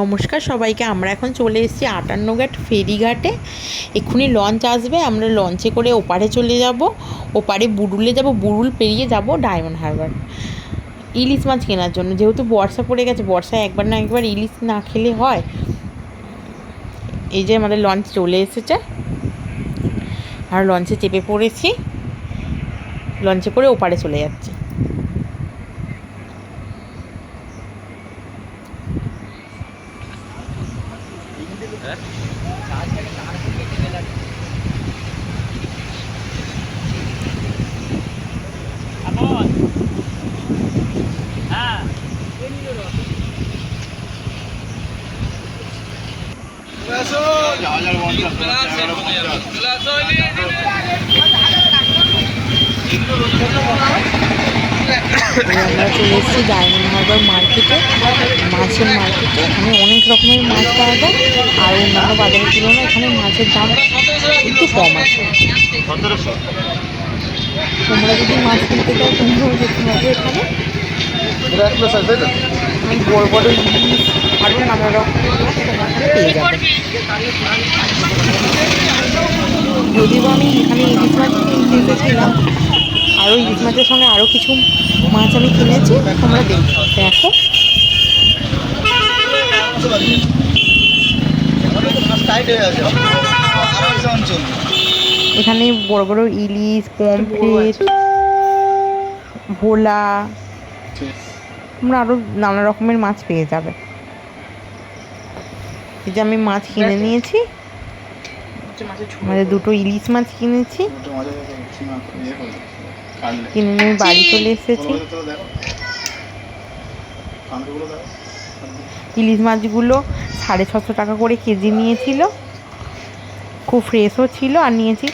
নমস্কার সবাইকে, আমরা এখন চলে এসেছি আটান্নঘাট ফেরিঘাটে। এক্ষুনি লঞ্চ আসবে, আমরা লঞ্চে করে ওপারে চলে যাব। ওপারে বুরুলে যাব, বুরুল পেরিয়ে যাব ডায়মন্ড হারবার ইলিশ মাছ কেনার জন্য, যেহেতু বর্ষা পড়ে গেছে, বর্ষায় একবার না একবার ইলিশ না খেলে হয়। এই যে আমাদের লঞ্চ চলে এসেছে। আর লঞ্চে চেপে পড়েছি। লঞ্চে করে ওপারে চলে যাচ্ছি। এই আমরা চলে এসেছি ডায়মন্ড হারবার মার্কেটে মাছের মার্কেটে এখানে অনেক রকমের মাছ পাওয়া যায় আর অন্যান্য বাজারের তুলনায় এখানে মাছের দাম একটু কম আছে। তোমরা যদি মাছ কিনতে চাও তোমরাও যেতে হবে এখানে। অনেক বড় বড় ইলিশ আরও নানা রকমের মাছ তোমরা পেয়ে যাবে। যদিও আমি এখানে ইলিশ মাছ কিনতে এসেছিলাম আরও ইলিশ মাছের সঙ্গে আরও কিছু মাছ আমি কিনেছি, তোমরা দেখ। দেখো। এখানে বড় বড় ইলিশ, পমফ্রেট, ভোলা, তোমরা আরও নানা রকমের মাছ পেয়ে যাবে। এই যে আমি মাছ কিনে নিয়েছি। আমাদের দুটো ইলিশ মাছ কিনেছি। কিনে নিয়ে বাড়ি চলে এসেছি। ইলিশ মাছগুলো সাড়ে ছশো টাকা করে কেজি নিয়েছিল। খুব ফ্রেশও ছিল আর নিয়েছি।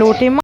লোটে মাছ